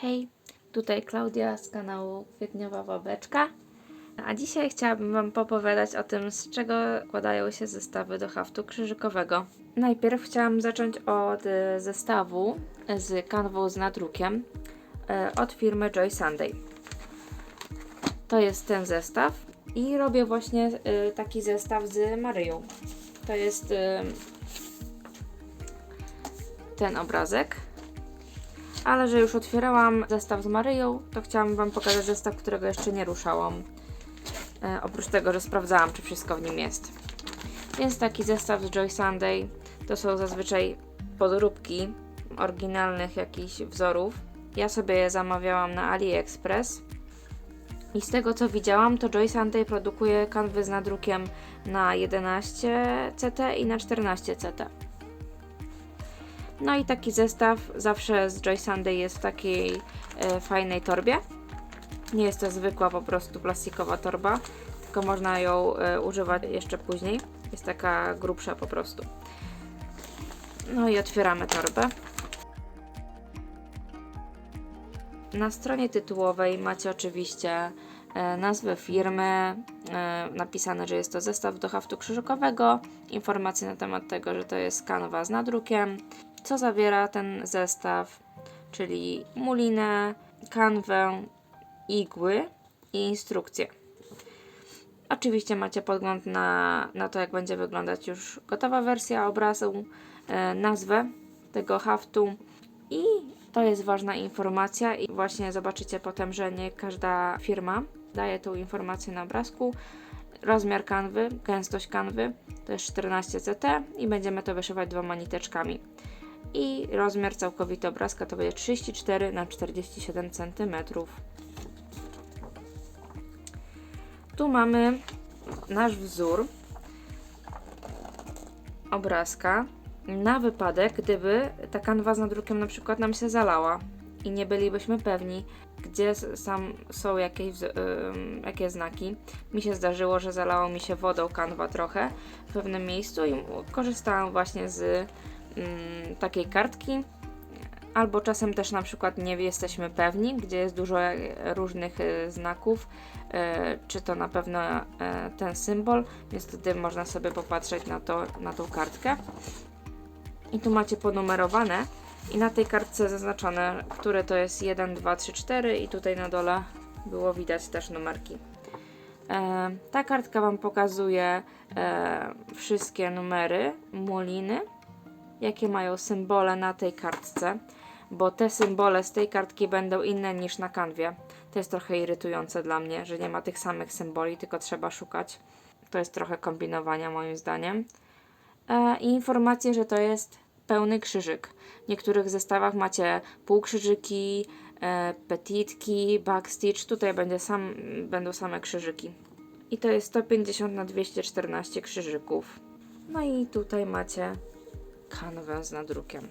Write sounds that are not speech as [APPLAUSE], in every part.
Hej, tutaj Klaudia z kanału Kwietniowa Babeczka. A dzisiaj chciałabym Wam popowiadać o tym, z czego składają się zestawy do haftu krzyżykowego. Najpierw chciałam zacząć od e, zestawu z kanwą z nadrukiem e, od firmy Joy Sunday. To jest ten zestaw i robię właśnie e, taki zestaw z Maryją. To jest ten obrazek. Ale że już otwierałam zestaw z Maryją, to chciałam Wam pokazać zestaw, którego jeszcze nie ruszałam. E, oprócz tego, że sprawdzałam, czy wszystko w nim jest. Więc taki zestaw z Joy Sunday to są zazwyczaj podróbki oryginalnych jakichś wzorów. Ja sobie je zamawiałam na AliExpress. I z tego co widziałam, to Joy Sunday produkuje kanwy z nadrukiem na 11 CT i na 14 CT. No i taki zestaw zawsze z Joy Sunday jest w takiej e, fajnej torbie. Nie jest to zwykła po prostu plastikowa torba, tylko można ją e, używać jeszcze później. Jest taka grubsza po prostu. No i otwieramy torbę. Na stronie tytułowej macie oczywiście e, nazwę firmy, napisane, że jest to zestaw do haftu krzyżykowego, informacje na temat tego, że to jest kanwa z nadrukiem, co zawiera ten zestaw, czyli mulinę, kanwę, igły i instrukcje. Oczywiście macie podgląd na, na to, jak będzie wyglądać już gotowa wersja obrazu, e, nazwę tego haftu i to jest ważna informacja i właśnie zobaczycie potem, że nie każda firma daje tą informację na obrazku. Rozmiar kanwy, gęstość kanwy to jest 14 CT i będziemy to wyszywać dwoma niteczkami. I rozmiar całkowity obrazka to będzie 34 na 47 cm. Tu mamy nasz wzór obrazka na wypadek, gdyby ta kanwa z nadrukiem na przykład nam się zalała i nie bylibyśmy pewni, gdzie sam są jakieś, jakie znaki. Mi się zdarzyło, że zalało mi się wodą kanwa trochę w pewnym miejscu i korzystałam właśnie z takiej kartki. Albo czasem też na przykład nie jesteśmy pewni, gdzie jest dużo e, różnych e, znaków, e, czy to na pewno ten symbol, więc wtedy można sobie popatrzeć na, to, na tą kartkę. I tu macie ponumerowane i na tej kartce zaznaczone, które to jest 1, 2, 3, 4 i tutaj na dole było widać też numerki. Ta kartka Wam pokazuje wszystkie numery muliny, jakie mają symbole na tej kartce, bo te symbole z tej kartki będą inne niż na kanwie. To jest trochę irytujące dla mnie, że nie ma tych samych symboli, tylko trzeba szukać. To jest trochę kombinowania moim zdaniem. E, I informacje, że to jest pełny krzyżyk. W niektórych zestawach macie półkrzyżyki, e, petitki, backstitch. Tutaj będzie sam, będą same krzyżyki. I to jest 150 na 214 krzyżyków. No i tutaj macie kanwę z nadrukiem.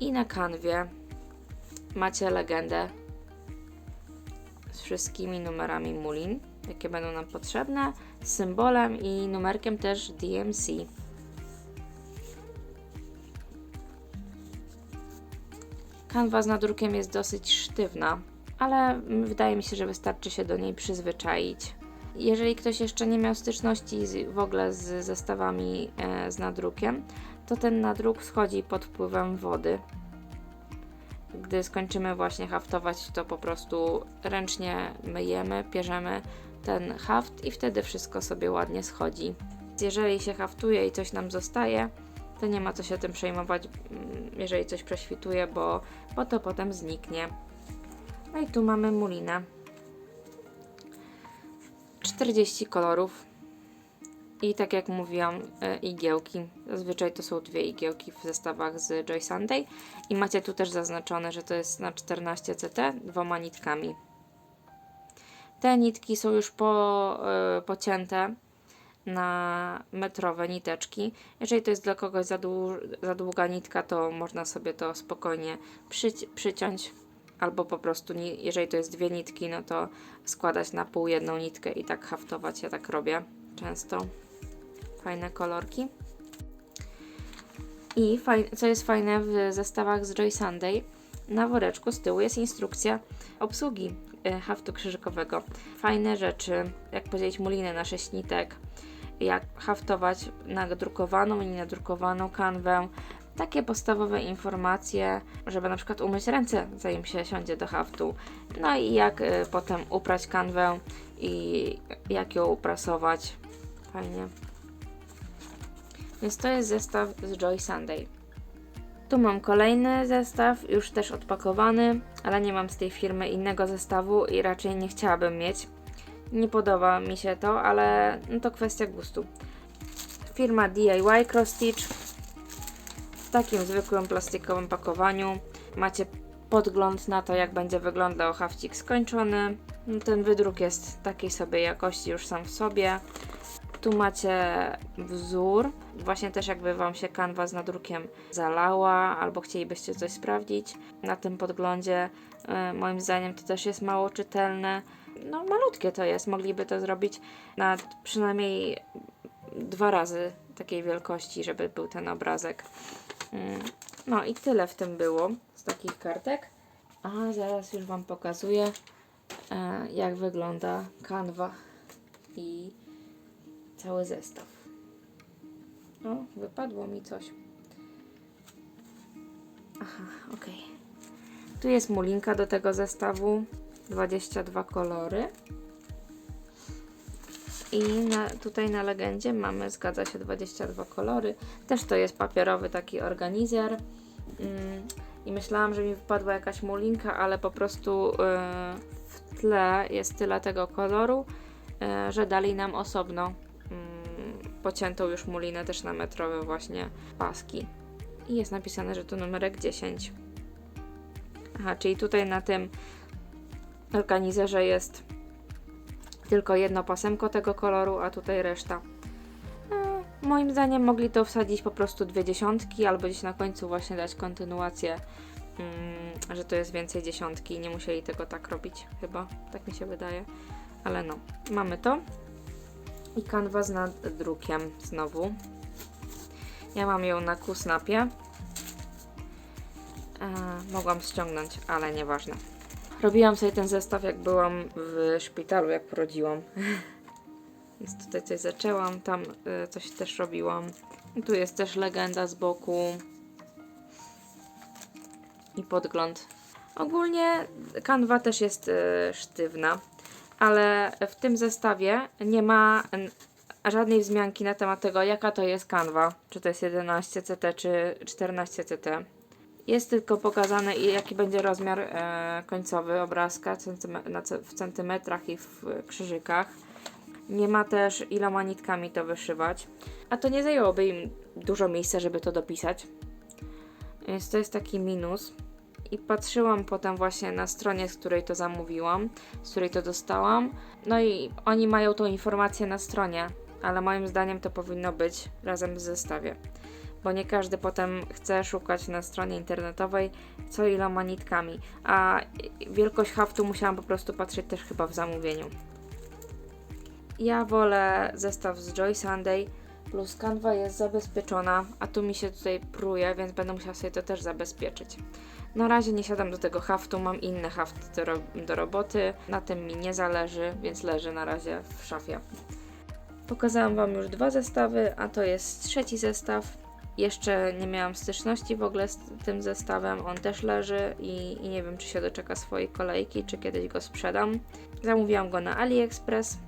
I na kanwie macie legendę z wszystkimi numerami mulin, jakie będą nam potrzebne, z symbolem i numerkiem też DMC. Kanwa z nadrukiem jest dosyć sztywna, ale wydaje mi się, że wystarczy się do niej przyzwyczaić. Jeżeli ktoś jeszcze nie miał styczności z, w ogóle z zestawami e, z nadrukiem, to ten nadruk schodzi pod wpływem wody. Gdy skończymy właśnie haftować, to po prostu ręcznie myjemy, pierzemy ten haft i wtedy wszystko sobie ładnie schodzi. Jeżeli się haftuje i coś nam zostaje, to nie ma co się tym przejmować, mm, jeżeli coś prześwituje, bo, bo to potem zniknie. No i tu mamy mulinę. 40 kolorów. I tak jak mówiłam, e, igiełki. Zazwyczaj to są dwie igiełki w zestawach z Joy Sunday. I macie tu też zaznaczone, że to jest na 14 CT dwoma nitkami. Te nitki są już po, e, pocięte na metrowe niteczki. Jeżeli to jest dla kogoś za, dłu- za długa nitka, to można sobie to spokojnie przyci- przyciąć albo po prostu, jeżeli to jest dwie nitki, no to składać na pół jedną nitkę i tak haftować. Ja tak robię często. Fajne kolorki. I co jest fajne w zestawach z Joy Sunday, na woreczku z tyłu jest instrukcja obsługi e, haftu krzyżykowego. Fajne rzeczy, jak podzielić mulinę na 6 nitek, jak haftować nadrukowaną i nienadrukowaną kanwę. Takie podstawowe informacje, żeby na przykład umyć ręce, zanim się siądzie do haftu. No i jak e, potem uprać kanwę i jak ją uprasować. Fajnie. Więc to jest zestaw z Joy Sunday. Tu mam kolejny zestaw, już też odpakowany, ale nie mam z tej firmy innego zestawu i raczej nie chciałabym mieć. Nie podoba mi się to, ale no to kwestia gustu. Firma DIY Cross Stitch w takim zwykłym plastikowym pakowaniu. Macie podgląd na to, jak będzie wyglądał hafcik skończony. No, Ten wydruk jest takiej sobie jakości już sam w sobie. Tu macie wzór. Właśnie też jakby Wam się kanwa z nadrukiem zalała, albo chcielibyście coś sprawdzić na tym podglądzie. E, moim zdaniem to też jest mało czytelne. No malutkie to jest. Mogliby to zrobić na przynajmniej dwa razy takiej wielkości, żeby był ten obrazek. Mm, No i tyle w tym było z takich kartek. A zaraz już Wam pokazuję, e, jak wygląda kanwa i cały zestaw. O, wypadło mi coś. Aha, okej. Tu jest mulinka do tego zestawu. 22 kolory. I na, tutaj na legendzie mamy, zgadza się, 22 kolory. Też to jest papierowy taki organizer. Mm, I myślałam, że mi wypadła jakaś mulinka, ale po prostu yy, w tle jest tyle tego koloru, yy, że dali nam osobno mm, pociętą już mulinę też na metrowe właśnie paski. I jest napisane, że to numerek 10. Aha, czyli tutaj na tym organizerze jest tylko jedno pasemko tego koloru, a tutaj reszta. No, moim zdaniem mogli to wsadzić po prostu dwie dziesiątki, albo gdzieś na końcu właśnie dać kontynuację, mm, że to jest więcej dziesiątki. Nie musieli tego tak robić, chyba. Tak mi się wydaje. Ale no, mamy to. I kanwa z nadrukiem znowu. Ja mam ją na Kusnapie. E, mogłam ściągnąć, ale nieważne. Robiłam sobie ten zestaw, jak byłam w szpitalu, jak porodziłam. [LAUGHS] Więc tutaj coś zaczęłam, tam y, coś też robiłam. Tu jest też legenda z boku. I podgląd. Ogólnie kanwa też jest y, sztywna, ale w tym zestawie nie ma żadnej wzmianki na temat tego, jaka to jest kanwa. Czy to jest 11 CT, czy 14 CT. Jest tylko pokazane, jaki będzie rozmiar e, końcowy obrazka w centymetrach i w krzyżykach. Nie ma też iloma nitkami to wyszywać. A to nie zajęłoby im dużo miejsca, żeby to dopisać. Więc to jest taki minus. I patrzyłam potem właśnie na stronie, z której to zamówiłam, z której to dostałam. No i oni mają tą informację na stronie, ale moim zdaniem to powinno być razem w zestawie bo nie każdy potem chce szukać na stronie internetowej co iloma nitkami, a wielkość haftu musiałam po prostu patrzeć też chyba w zamówieniu. Ja wolę zestaw z Joy Sunday, plus kanwa jest zabezpieczona, a tu mi się tutaj pruje, więc będę musiała sobie to też zabezpieczyć. Na razie nie siadam do tego haftu, mam inne hafty do, do roboty, na tym mi nie zależy, więc leży na razie w szafie. Pokazałam Wam już dwa zestawy, a to jest trzeci zestaw. Jeszcze nie miałam styczności w ogóle z tym zestawem. On też leży i, i nie wiem, czy się doczeka swojej kolejki, czy kiedyś go sprzedam. Zamówiłam go na AliExpress.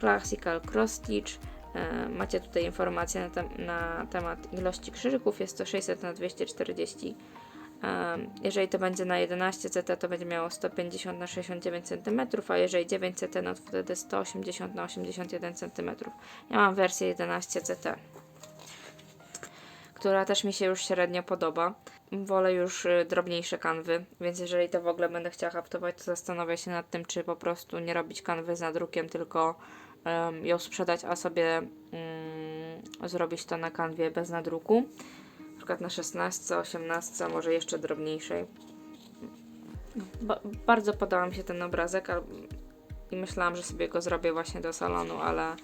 Classical Cross Stitch. E, Macie tutaj informacje na, tem- na temat ilości krzyżyków. Jest to 600 na 240. E, Jeżeli to będzie na 11 CT, to będzie miało 150 na 69 cm, a jeżeli 9 CT, no to wtedy 180 na 81 cm. Ja mam wersję 11 CT która też mi się już średnio podoba. Wolę już y, drobniejsze kanwy, więc jeżeli to w ogóle będę chciała haftować, to zastanowię się nad tym, czy po prostu nie robić kanwy z nadrukiem, tylko em, ją sprzedać, a sobie mm, zrobić to na kanwie bez nadruku. Na przykład na 16, 18, może jeszcze drobniejszej. Ba- bardzo podobał mi się ten obrazek i myślałam, że sobie go zrobię właśnie do salonu, ale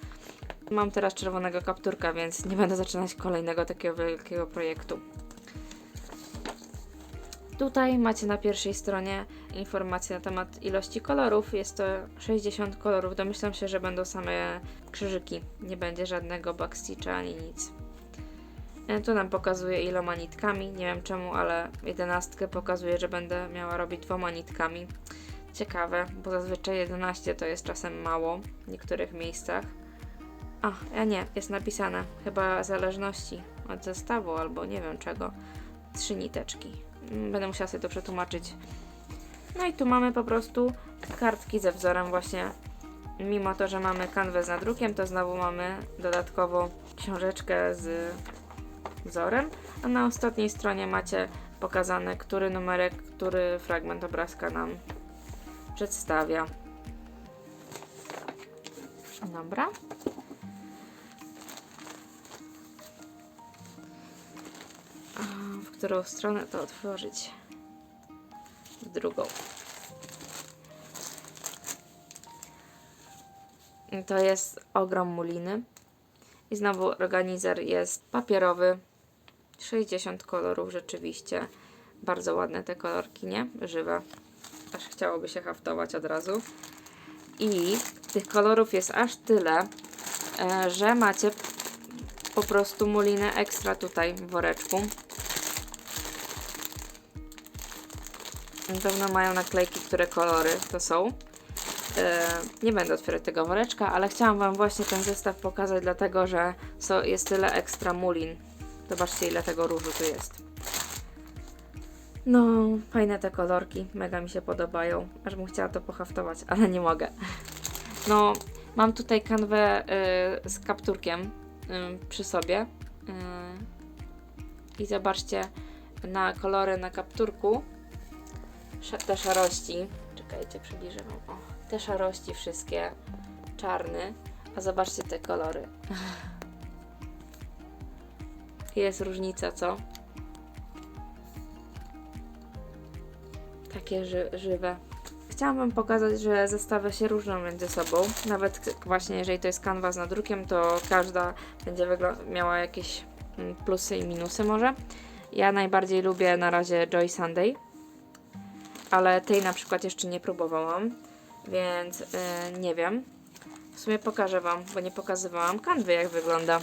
mam teraz czerwonego kapturka, więc nie będę zaczynać kolejnego takiego wielkiego projektu. Tutaj macie na pierwszej stronie informacje na temat ilości kolorów. Jest to 60 kolorów. Domyślam się, że będą same krzyżyki. Nie będzie żadnego backstitcha ani nic. E, Tu nam pokazuje iloma nitkami. Nie wiem czemu, ale jedenastkę pokazuje, że będę miała robić dwoma nitkami. Ciekawe, bo zazwyczaj 11 to jest czasem mało w niektórych miejscach. A, ja nie, jest napisane. Chyba zależności od zestawu albo nie wiem czego. Trzy niteczki. Mm, Będę musiała sobie to przetłumaczyć. No i tu mamy po prostu kartki ze wzorem właśnie. Mimo to, że mamy kanwę z nadrukiem, to znowu mamy dodatkowo książeczkę z wzorem, a na ostatniej stronie macie pokazane, który numerek, który fragment obrazka nam przedstawia. Dobra. Którą stronę to otworzyć? W drugą. To jest ogrom muliny. I znowu organizer jest papierowy. 60 kolorów rzeczywiście. Bardzo ładne te kolorki, nie? Żywe. Aż chciałoby się haftować od razu. I tych kolorów jest aż tyle, e, że macie po prostu mulinę ekstra tutaj w woreczku. Na pewno mają naklejki, które kolory to są. E, nie będę otwierać tego woreczka, ale chciałam Wam właśnie ten zestaw pokazać, dlatego że jest tyle ekstra mulin. Zobaczcie, ile tego różu tu jest. No, fajne te kolorki, mega mi się podobają. Aż bym chciała to pohaftować, ale nie mogę. No, mam tutaj kanwę y, z kapturkiem y, przy sobie. Y, I zobaczcie na kolory na kapturku. Te szarości. Czekajcie, przybliżę wam. O, te szarości wszystkie. Czarny. A zobaczcie te kolory. [LAUGHS] Jest różnica, co? Takie ży żywe. Chciałam Wam pokazać, że zestawy się różnią między sobą. Nawet właśnie jeżeli to jest kanwa z nadrukiem, to każda będzie miała jakieś mm, plusy i minusy może. Ja najbardziej lubię na razie Joy Sunday, ale tej na przykład jeszcze nie próbowałam, więc yy, nie wiem. W sumie pokażę Wam, bo nie pokazywałam kanwy jak wygląda.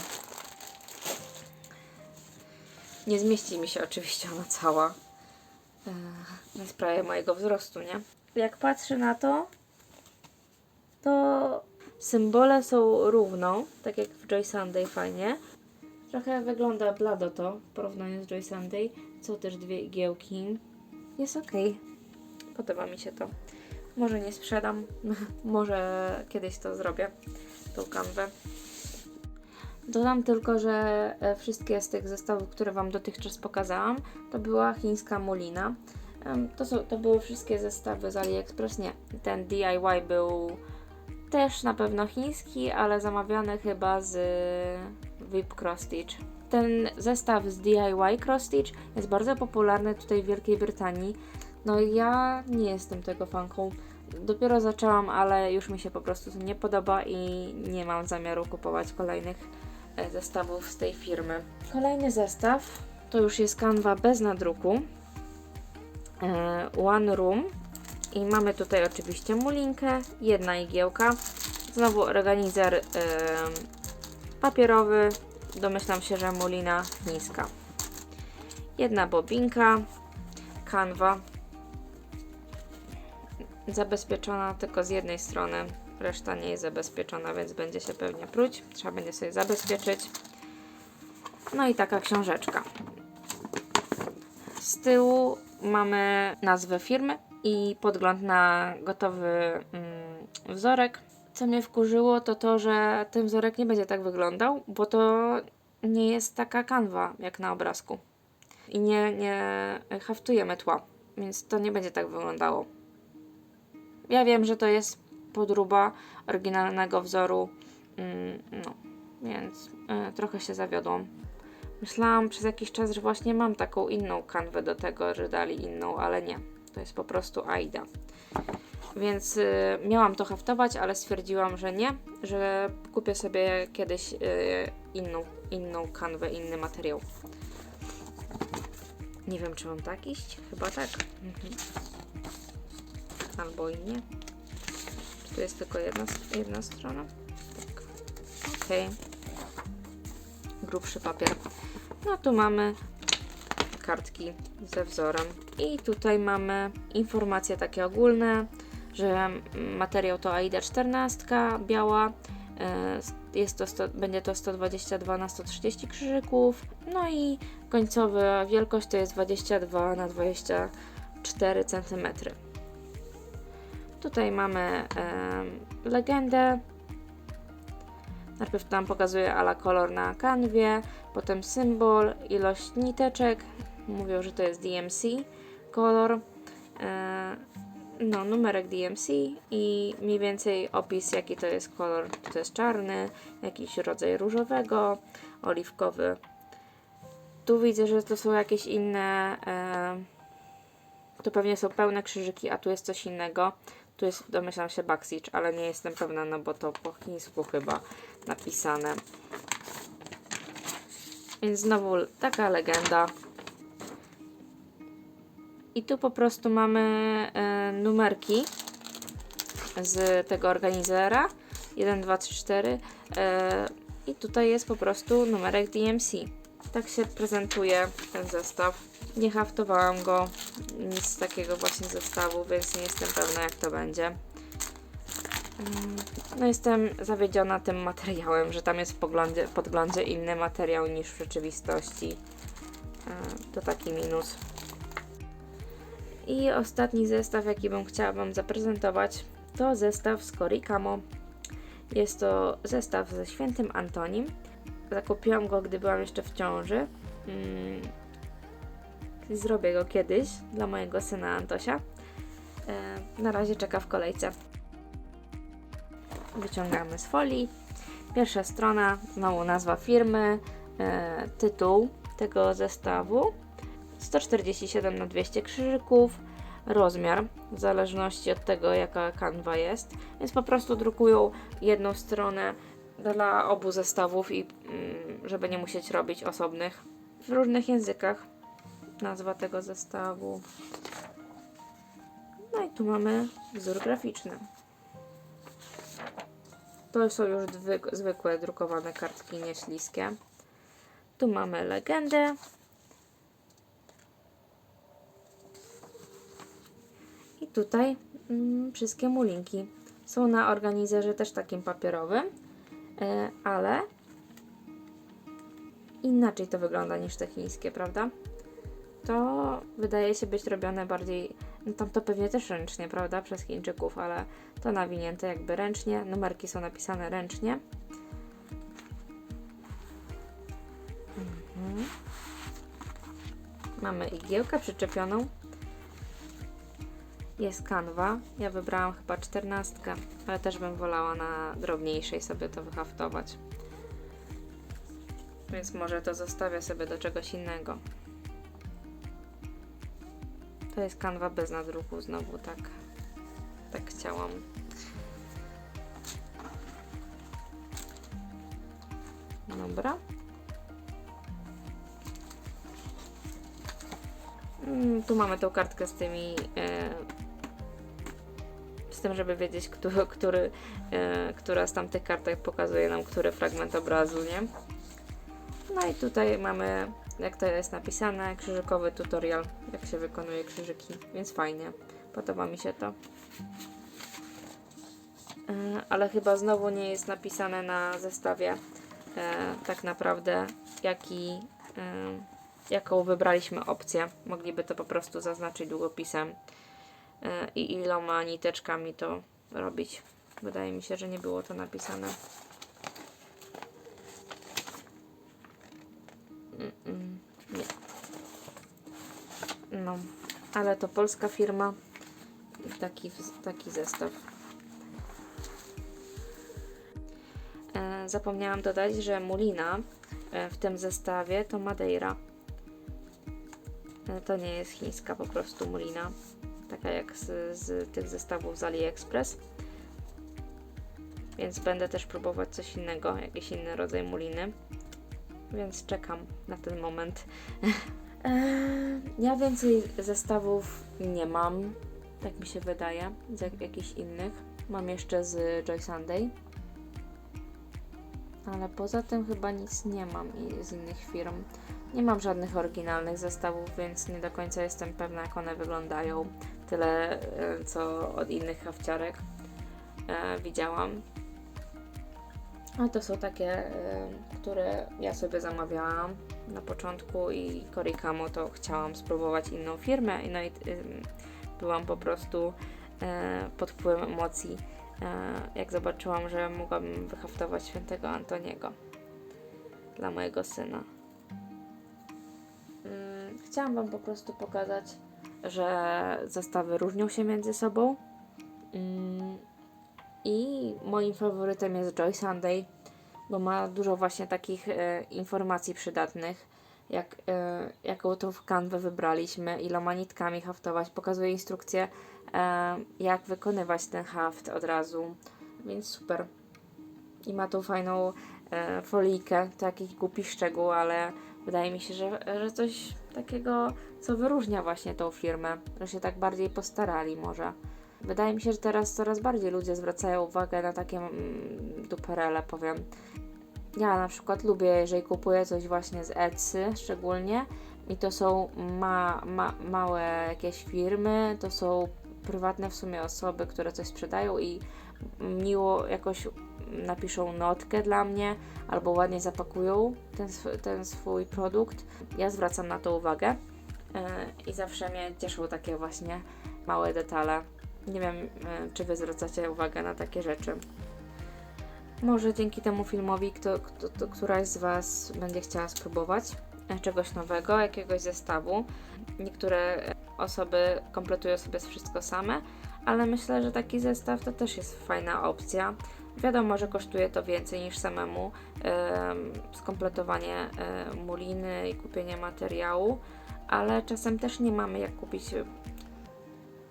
Nie zmieści mi się oczywiście ona cała. Yy, na mojego wzrostu, nie? Jak patrzę na to, to symbole są równo, tak jak w Joy Sunday fajnie. Trochę wygląda blado to w porównaniu z Joy Sunday. Są też dwie igiełki. Jest ok. Podoba mi się to. Może nie sprzedam, [LAUGHS] może kiedyś to zrobię, tą kanwę. Dodam tylko, że e, wszystkie z tych zestawów, które Wam dotychczas pokazałam, to była chińska mulina. To, są, to były wszystkie zestawy z AliExpress. Nie, ten DIY był też na pewno chiński, ale zamawiany chyba z VIP Cross Stitch. Ten zestaw z DIY Cross Stitch jest bardzo popularny tutaj w Wielkiej Brytanii. No ja nie jestem tego fanką. Dopiero zaczęłam, ale już mi się po prostu to nie podoba i nie mam zamiaru kupować kolejnych e, zestawów z tej firmy. Kolejny zestaw to już jest kanwa bez nadruku. E, One Room. I mamy tutaj oczywiście mulinkę, jedna igiełka, znowu organizer e, papierowy, domyślam się, że mulina chińska. Jedna bobinka, kanwa, zabezpieczona tylko z jednej strony, reszta nie jest zabezpieczona, więc będzie się pewnie pruć, trzeba będzie sobie zabezpieczyć. No i taka książeczka. Z tyłu mamy nazwę firmy i podgląd na gotowy mm, wzorek. Co mnie wkurzyło, to to, że ten wzorek nie będzie tak wyglądał, bo to nie jest taka kanwa jak na obrazku. I nie, nie haftujemy tła, więc to nie będzie tak wyglądało. Ja wiem, że to jest podróba oryginalnego wzoru, mm, no, więc y, trochę się zawiodłam. Myślałam przez jakiś czas, że właśnie mam taką inną kanwę do tego, że dali inną, ale nie. To jest po prostu Aida. Więc y, miałam to haftować, ale stwierdziłam, że nie, że kupię sobie kiedyś y, inną, inną kanwę, inny materiał. Nie wiem, czy mam tak iść? Chyba tak. Mhm. Albo i nie. Czy tu jest tylko jedna, jedna strona? Tak. Okej. Grubszy papier. No tu mamy kartki ze wzorem. I tutaj mamy informacje takie ogólne, że materiał to AIDA 14, biała. e, Jest to 100, będzie to 122 na 130 krzyżyków. No i końcowa wielkość to jest 22 na 24 cm. Tutaj mamy legendę. Najpierw tam pokazuje ala kolor na kanwie, potem symbol, ilość niteczek. Mówią, że to jest DMC kolor. E, no, numerek DMC i mniej więcej opis, jaki to jest kolor. To jest czarny, jakiś rodzaj różowego, oliwkowy. Tu widzę, że to są jakieś inne. E, tu pewnie są pełne krzyżyki, a tu jest coś innego. Tu jest, domyślam się, backstage, ale nie jestem pewna, no bo to po chińsku chyba napisane. Więc znowu taka legenda. I tu po prostu mamy e, numerki z tego organizera. 1, 2, 3, 4. E, I tutaj jest po prostu numerek DMC. Tak się prezentuje ten zestaw. Nie haftowałam go, nic z takiego właśnie zestawu, więc nie jestem pewna jak to będzie. Mm, No jestem zawiedziona tym materiałem, że tam jest w podglądzie inny materiał niż w rzeczywistości. E, To taki minus. I ostatni zestaw, jaki bym chciała Wam zaprezentować, to zestaw z Korikamo. Jest to zestaw ze świętym Antonim. Zakupiłam go, gdy byłam jeszcze w ciąży. Mm, Zrobię go kiedyś dla mojego syna Antosia. E, Na razie czeka w kolejce. Wyciągamy z folii. Pierwsza strona, znowu nazwa firmy, e, tytuł tego zestawu. 147 na 200 krzyżyków, rozmiar w zależności od tego jaka kanwa jest, więc po prostu drukują jedną stronę dla obu zestawów i mm, żeby nie musieć robić osobnych w różnych językach nazwa tego zestawu. No i tu mamy wzór graficzny. To są już zwykłe drukowane kartki nieśliskie. Tu mamy legendę. I tutaj mm, wszystkie mulinki są na organizerze też takim papierowym, ale inaczej to wygląda niż te chińskie, prawda? To wydaje się być robione bardziej, no tam to pewnie też ręcznie, prawda, przez Chińczyków, ale to nawinięte jakby ręcznie, numerki są napisane ręcznie. Mhm. Mamy igiełkę przyczepioną. Jest kanwa. Ja wybrałam chyba czternastkę, ale też bym wolała na drobniejszej sobie to wyhaftować. Więc może to zostawię sobie do czegoś innego. To jest kanwa bez nadruku znowu, tak. Tak chciałam. Dobra. Mm, Tu mamy tą kartkę z tymi. Tym, żeby wiedzieć, który, który, e, która z tamtych kartek pokazuje nam który fragment obrazu, nie? No i tutaj mamy, jak to jest napisane, krzyżykowy tutorial, jak się wykonuje krzyżyki, więc fajnie. Podoba mi się to. E, Ale chyba znowu nie jest napisane na zestawie e, tak naprawdę, jaki, jaką wybraliśmy opcję. Mogliby to po prostu zaznaczyć długopisem i iloma niteczkami to robić. Wydaje mi się, że nie było to napisane. Nie. No, ale to polska firma taki, taki zestaw. E, zapomniałam dodać, że mulina e, w tym zestawie to Madeira. E, to nie jest chińska po prostu mulina. Taka jak z, z tych zestawów z AliExpress. Więc będę też próbować coś innego, jakiś inny rodzaj muliny. Więc czekam na ten moment. Eee, ja więcej zestawów nie mam, tak mi się wydaje, z jak, jakichś innych. Mam jeszcze z Joy Sunday. Ale poza tym chyba nic nie mam i z innych firm. Nie mam żadnych oryginalnych zestawów, więc nie do końca jestem pewna, jak one wyglądają. Tyle, e, co od innych hawciarek e, widziałam. A to są takie, e, które ja sobie zamawiałam na początku i Korikamo to chciałam spróbować inną firmę no i y, byłam po prostu pod wpływem emocji, jak zobaczyłam, że mogłabym wyhaftować świętego Antoniego dla mojego syna. Mm, Chciałam Wam po prostu pokazać, że zestawy różnią się między sobą. Mm, I moim faworytem jest Joy Sunday, bo ma dużo właśnie takich e, informacji przydatnych, jak, e, jaką tą kanwę wybraliśmy, iloma nitkami haftować, pokazuje instrukcję, e, jak wykonywać ten haft od razu, więc super. I ma tą fajną e, folijkę, to jakiś głupi szczegół, ale wydaje mi się, że, że coś takiego, co wyróżnia właśnie tą firmę, że się tak bardziej postarali może. Wydaje mi się, że teraz coraz bardziej ludzie zwracają uwagę na takie mm, duperele, powiem. Ja na przykład lubię, jeżeli kupuję coś właśnie z Etsy szczególnie i to są ma, ma, małe jakieś firmy, to są prywatne w sumie osoby, które coś sprzedają i miło jakoś napiszą notkę dla mnie albo ładnie zapakują ten, sw- ten swój produkt. Ja zwracam na to uwagę e, i zawsze mnie cieszą takie właśnie małe detale. Nie wiem, e, czy Wy zwracacie uwagę na takie rzeczy. Może dzięki temu filmowi kto, kto, kto, któraś z Was będzie chciała spróbować e, czegoś nowego, jakiegoś zestawu. Niektóre osoby kompletują sobie wszystko same, ale myślę, że taki zestaw to też jest fajna opcja. Wiadomo, że kosztuje to więcej niż samemu em, skompletowanie muliny i kupienie materiału, ale czasem też nie mamy jak kupić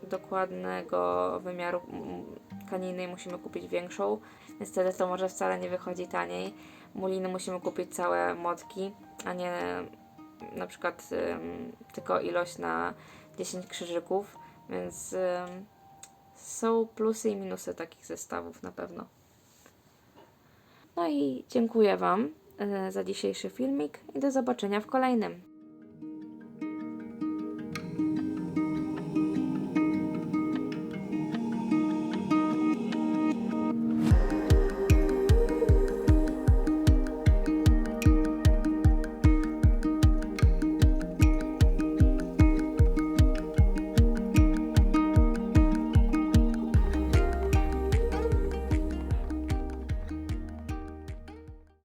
dokładnego wymiaru tkaniny i musimy kupić większą. Niestety to może wcale nie wychodzi taniej. Muliny musimy kupić całe motki, a nie na przykład tylko ilość na 10 krzyżyków, więc są plusy i minusy takich zestawów na pewno. No i dziękuję Wam y, za dzisiejszy filmik i do zobaczenia w kolejnym.